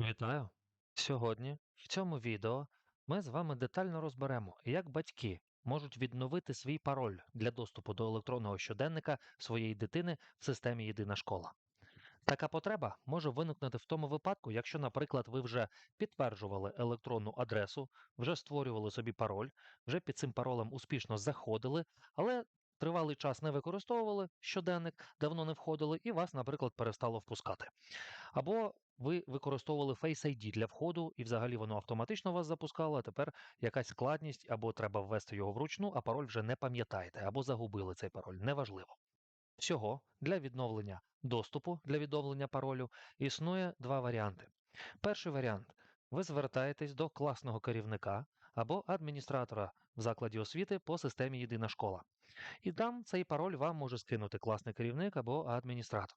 Вітаю! Сьогодні в цьому відео ми з вами детально розберемо, як батьки можуть відновити свій пароль для доступу до електронного щоденника своєї дитини в системі Єдина школа. Така потреба може виникнути в тому випадку, якщо, наприклад, ви вже підтверджували електронну адресу, вже створювали собі пароль, вже під цим паролем успішно заходили, але тривалий час не використовували щоденник, давно не входили, і вас, наприклад, перестало впускати. Або ви використовували Face ID для входу, і взагалі воно автоматично вас запускало, а тепер якась складність, або треба ввести його вручну, а пароль вже не пам'ятаєте, або загубили цей пароль. Неважливо. Всього для відновлення доступу для відновлення паролю існує два варіанти. Перший варіант: ви звертаєтесь до класного керівника або адміністратора в закладі освіти по системі Єдина школа. І там цей пароль вам може скинути класний керівник або адміністратор.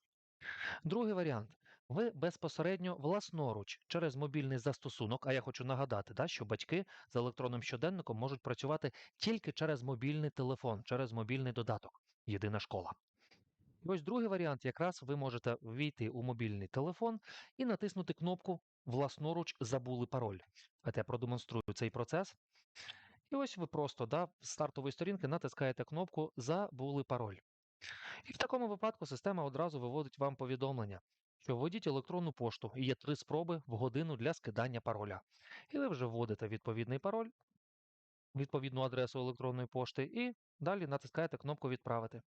Другий варіант. Ви безпосередньо власноруч через мобільний застосунок, а я хочу нагадати, да, що батьки з електронним щоденником можуть працювати тільки через мобільний телефон, через мобільний додаток. Єдина школа. І ось другий варіант, якраз ви можете ввійти у мобільний телефон і натиснути кнопку Власноруч забули пароль. От я продемонструю цей процес. І ось ви просто да, з стартової сторінки натискаєте кнопку Забули пароль. І в такому випадку система одразу виводить вам повідомлення, що введіть електронну пошту і є три спроби в годину для скидання пароля. І ви вже вводите відповідний пароль, відповідну адресу електронної пошти, і далі натискаєте кнопку Відправити.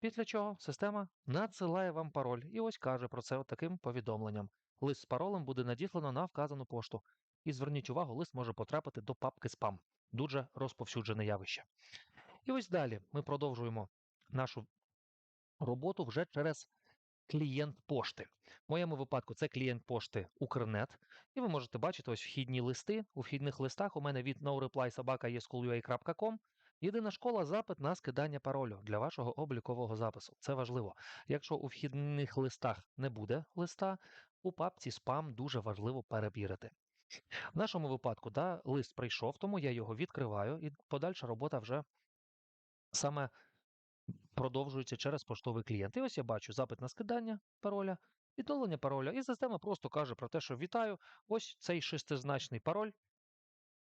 Після чого система надсилає вам пароль і ось каже про це таким повідомленням. Лист з паролем буде надіслано на вказану пошту. І зверніть увагу, лист може потрапити до папки спам. Дуже розповсюджене явище. І ось далі ми продовжуємо нашу роботу вже через клієнт пошти. В моєму випадку це клієнт пошти Укрнет. І ви можете бачити ось вхідні листи. У вхідних листах у мене від noreply.sobaka.eschool.ua.com Єдина школа запит на скидання паролю для вашого облікового запису. Це важливо. Якщо у вхідних листах не буде листа, у папці спам дуже важливо перевірити. В нашому випадку да, лист прийшов, тому я його відкриваю, і подальша робота вже саме продовжується через поштовий клієнт. І ось я бачу запит на скидання пароля, відновлення пароля, і система просто каже про те, що вітаю, ось цей шестизначний пароль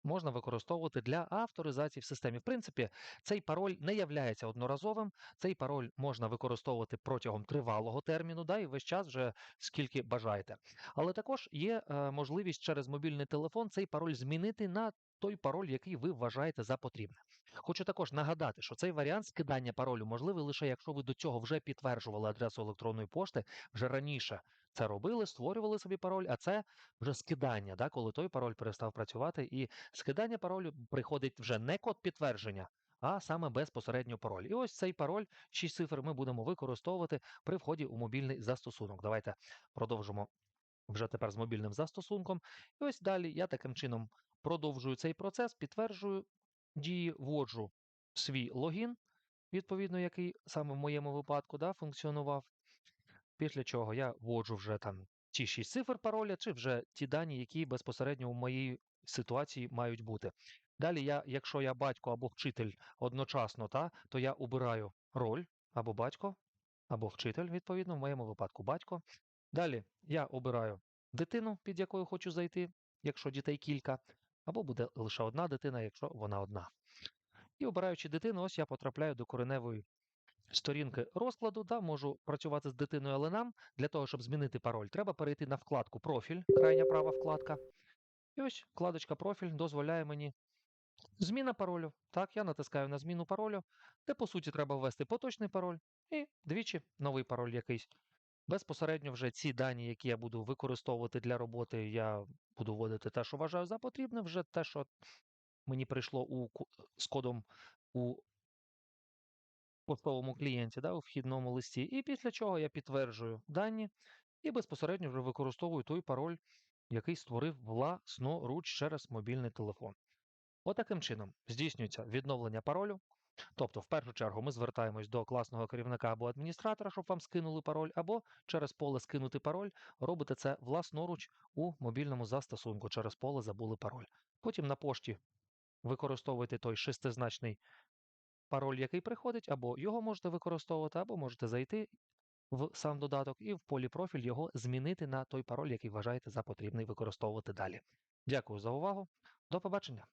можна використовувати для авторизації в системі. В принципі, цей пароль не являється одноразовим. Цей пароль можна використовувати протягом тривалого терміну, да, і весь час вже скільки бажаєте. Але також є е, можливість через мобільний телефон цей пароль змінити на той пароль, який ви вважаєте за потрібне. Хочу також нагадати, що цей варіант скидання паролю можливий лише якщо ви до цього вже підтверджували адресу електронної пошти, вже раніше це робили, створювали собі пароль, а це вже скидання, да, коли той пароль перестав працювати, і скидання паролю приходить вже не код підтвердження, а саме безпосередньо пароль. І ось цей пароль, 6 цифр, ми будемо використовувати при вході у мобільний застосунок. Давайте продовжимо вже тепер з мобільним застосунком. І ось далі я таким чином продовжую цей процес, підтверджую дії, вводжу свій логін, відповідно, який саме в моєму випадку да, функціонував. Після чого я вводжу вже там ті 6 цифр пароля, чи вже ті дані, які безпосередньо у моїй ситуації мають бути. Далі, я, якщо я батько або вчитель одночасно, та, то я обираю роль або батько, або вчитель, відповідно, в моєму випадку батько. Далі я обираю дитину, під якою хочу зайти, якщо дітей кілька, або буде лише одна дитина, якщо вона одна. І обираючи дитину, ось я потрапляю до кореневої сторінки розкладу, да, можу працювати з дитиною, але нам для того, щоб змінити пароль, треба перейти на вкладку Профіль, крайня права вкладка. І ось вкладочка Профіль дозволяє мені зміна паролю. Так, я натискаю на зміну паролю, де по суті треба ввести поточний пароль і двічі новий пароль якийсь. Безпосередньо вже ці дані, які я буду використовувати для роботи, я буду вводити те, що вважаю за потрібне, вже те, що мені прийшло у, з кодом у поштовому клієнті, да, у вхідному листі. І після чого я підтверджую дані і безпосередньо вже використовую той пароль, який створив власноруч через мобільний телефон. Отаким чином здійснюється відновлення паролю. Тобто, в першу чергу, ми звертаємось до класного керівника або адміністратора, щоб вам скинули пароль, або через поле скинути пароль, робите це власноруч у мобільному застосунку. Через поле забули пароль. Потім на пошті використовуєте той шестизначний пароль, який приходить, або його можете використовувати, або можете зайти в сам додаток, і в полі профіль його змінити на той пароль, який вважаєте за потрібний використовувати далі. Дякую за увагу. До побачення.